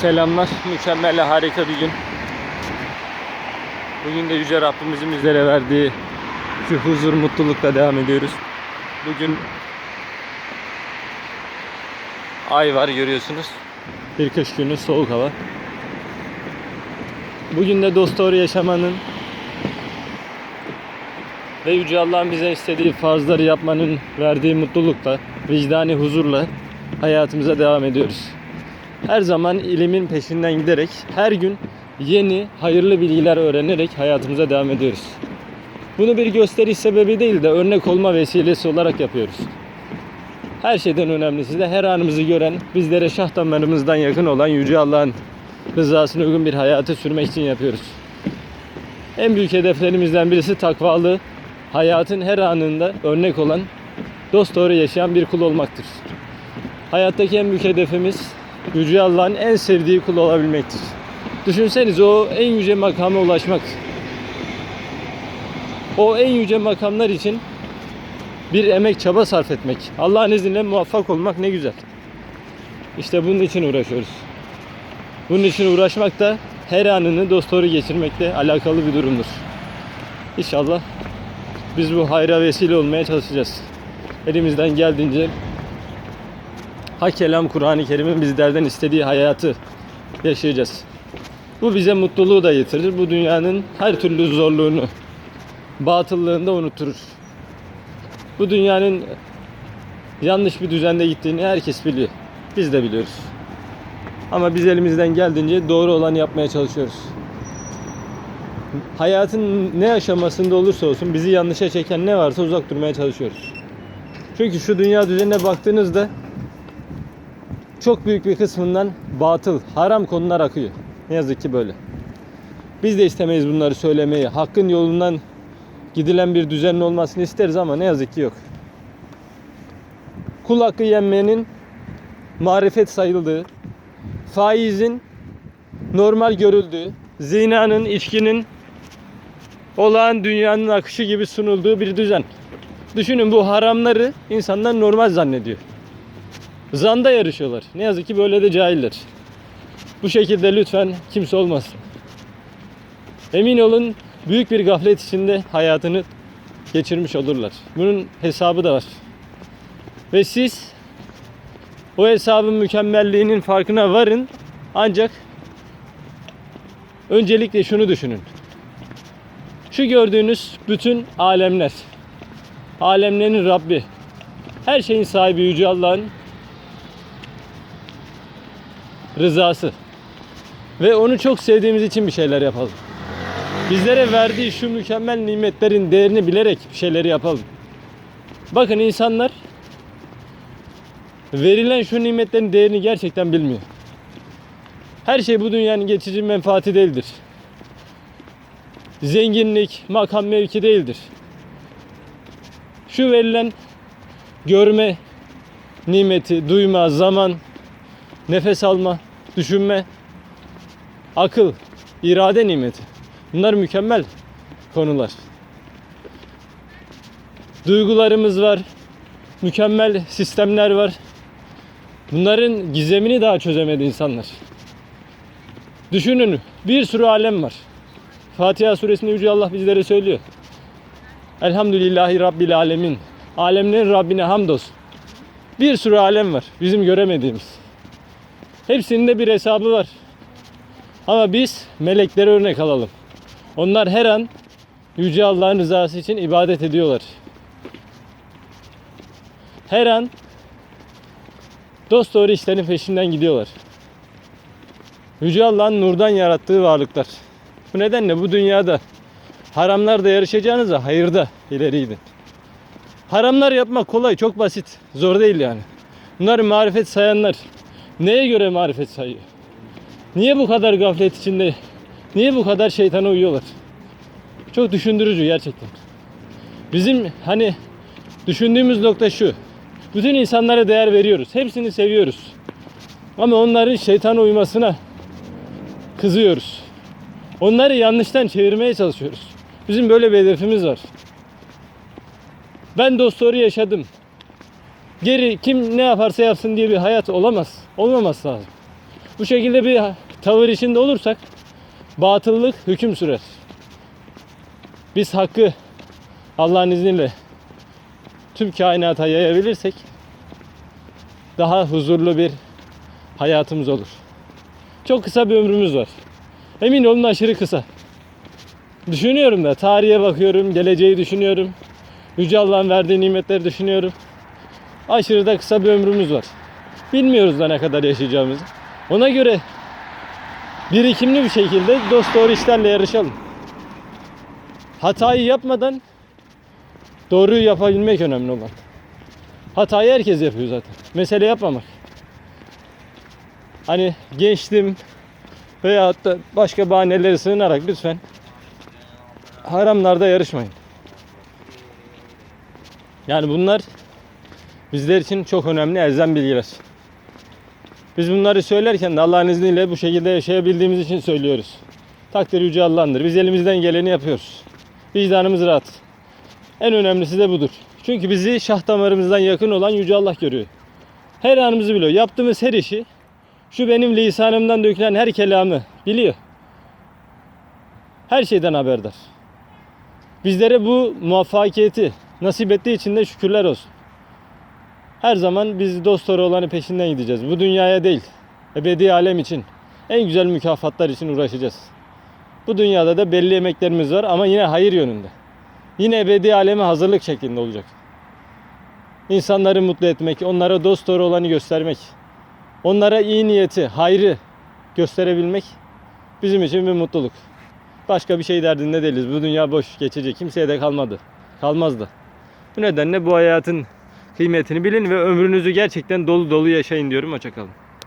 Selamlar. Mükemmel harika bir gün. Bugün de Yüce Rabbimizin bizlere verdiği şu huzur, mutlulukla devam ediyoruz. Bugün ay var görüyorsunuz. Bir kış günü soğuk hava. Bugün de dost doğru yaşamanın ve Yüce Allah'ın bize istediği farzları yapmanın verdiği mutlulukla, vicdani huzurla hayatımıza devam ediyoruz. Her zaman ilimin peşinden giderek, her gün yeni, hayırlı bilgiler öğrenerek hayatımıza devam ediyoruz. Bunu bir gösteriş sebebi değil de örnek olma vesilesi olarak yapıyoruz. Her şeyden önemlisi de her anımızı gören, bizlere şah damarımızdan yakın olan Yüce Allah'ın rızasına uygun bir hayatı sürmek için yapıyoruz. En büyük hedeflerimizden birisi takvalı, hayatın her anında örnek olan, dost doğru yaşayan bir kul olmaktır. Hayattaki en büyük hedefimiz Yüce Allah'ın en sevdiği kul olabilmektir. Düşünseniz o en yüce makama ulaşmak. O en yüce makamlar için bir emek çaba sarf etmek. Allah'ın izniyle muvaffak olmak ne güzel. İşte bunun için uğraşıyoruz. Bunun için uğraşmak da her anını dosdoğru geçirmekle alakalı bir durumdur. İnşallah biz bu hayra vesile olmaya çalışacağız. Elimizden geldiğince Hak kelam Kur'an-ı Kerim'in bizlerden istediği hayatı yaşayacağız. Bu bize mutluluğu da getirir. Bu dünyanın her türlü zorluğunu, batıllığını da unutturur. Bu dünyanın yanlış bir düzende gittiğini herkes biliyor. Biz de biliyoruz. Ama biz elimizden geldiğince doğru olanı yapmaya çalışıyoruz. Hayatın ne aşamasında olursa olsun bizi yanlışa çeken ne varsa uzak durmaya çalışıyoruz. Çünkü şu dünya düzenine baktığınızda çok büyük bir kısmından batıl, haram konular akıyor. Ne yazık ki böyle. Biz de istemeyiz bunları söylemeyi. Hakkın yolundan gidilen bir düzenin olmasını isteriz ama ne yazık ki yok. Kul hakkı yenmenin marifet sayıldığı, faizin normal görüldüğü, zinanın, içkinin olağan dünyanın akışı gibi sunulduğu bir düzen. Düşünün bu haramları insanlar normal zannediyor. Zanda yarışıyorlar. Ne yazık ki böyle de cahiller. Bu şekilde lütfen kimse olmasın. Emin olun büyük bir gaflet içinde hayatını geçirmiş olurlar. Bunun hesabı da var. Ve siz o hesabın mükemmelliğinin farkına varın. Ancak öncelikle şunu düşünün. Şu gördüğünüz bütün alemler, alemlerin Rabbi, her şeyin sahibi Yüce Allah'ın rızası. Ve onu çok sevdiğimiz için bir şeyler yapalım. Bizlere verdiği şu mükemmel nimetlerin değerini bilerek bir şeyleri yapalım. Bakın insanlar verilen şu nimetlerin değerini gerçekten bilmiyor. Her şey bu dünyanın geçici menfaati değildir. Zenginlik, makam mevki değildir. Şu verilen görme nimeti, duyma, zaman, nefes alma, düşünme, akıl, irade nimeti. Bunlar mükemmel konular. Duygularımız var, mükemmel sistemler var. Bunların gizemini daha çözemedi insanlar. Düşünün bir sürü alem var. Fatiha suresinde Yüce Allah bizlere söylüyor. Elhamdülillahi Rabbil alemin. Alemlerin Rabbine hamdolsun. Bir sürü alem var bizim göremediğimiz. Hepsinin de bir hesabı var. Ama biz melekleri örnek alalım. Onlar her an Yüce Allah'ın rızası için ibadet ediyorlar. Her an dost doğru işlerin peşinden gidiyorlar. Yüce Allah'ın nurdan yarattığı varlıklar. Bu nedenle bu dünyada haramlarda yarışacağınıza hayırda ileri. Haramlar yapmak kolay, çok basit. Zor değil yani. Bunları marifet sayanlar neye göre marifet sayıyor? Niye bu kadar gaflet içinde? Niye bu kadar şeytana uyuyorlar? Çok düşündürücü gerçekten. Bizim hani düşündüğümüz nokta şu. Bütün insanlara değer veriyoruz. Hepsini seviyoruz. Ama onların şeytana uymasına kızıyoruz. Onları yanlıştan çevirmeye çalışıyoruz. Bizim böyle bir hedefimiz var. Ben dostları yaşadım. Geri kim ne yaparsa yapsın diye bir hayat olamaz. Olmaması lazım. Bu şekilde bir tavır içinde olursak batıllık hüküm sürer. Biz hakkı Allah'ın izniyle tüm kainata yayabilirsek daha huzurlu bir hayatımız olur. Çok kısa bir ömrümüz var. Emin olun aşırı kısa. Düşünüyorum da tarihe bakıyorum, geleceği düşünüyorum. Yüce Allah'ın verdiği nimetleri düşünüyorum. Aşırı da kısa bir ömrümüz var. Bilmiyoruz da ne kadar yaşayacağımızı. Ona göre birikimli bir şekilde dost doğru işlerle yarışalım. Hatayı yapmadan doğruyu yapabilmek önemli olan. Hatayı herkes yapıyor zaten. Mesele yapmamak. Hani gençtim veyahut da başka bahanelere sığınarak lütfen haramlarda yarışmayın. Yani bunlar bizler için çok önemli elzem bilgiler. Biz bunları söylerken de Allah'ın izniyle bu şekilde yaşayabildiğimiz için söylüyoruz. Takdir yüce Allah'ındır. Biz elimizden geleni yapıyoruz. Vicdanımız rahat. En önemlisi de budur. Çünkü bizi şah damarımızdan yakın olan yüce Allah görüyor. Her anımızı biliyor. Yaptığımız her işi şu benim lisanımdan dökülen her kelamı biliyor. Her şeyden haberdar. Bizlere bu muvaffakiyeti nasip ettiği için de şükürler olsun. Her zaman biz dost olanı peşinden gideceğiz. Bu dünyaya değil, ebedi alem için, en güzel mükafatlar için uğraşacağız. Bu dünyada da belli emeklerimiz var ama yine hayır yönünde. Yine ebedi aleme hazırlık şeklinde olacak. İnsanları mutlu etmek, onlara dost doğru olanı göstermek, onlara iyi niyeti, hayrı gösterebilmek bizim için bir mutluluk. Başka bir şey derdinde değiliz. Bu dünya boş geçecek. Kimseye de kalmadı. Kalmaz da. Bu nedenle bu hayatın kıymetini bilin ve ömrünüzü gerçekten dolu dolu yaşayın diyorum. Hoşçakalın.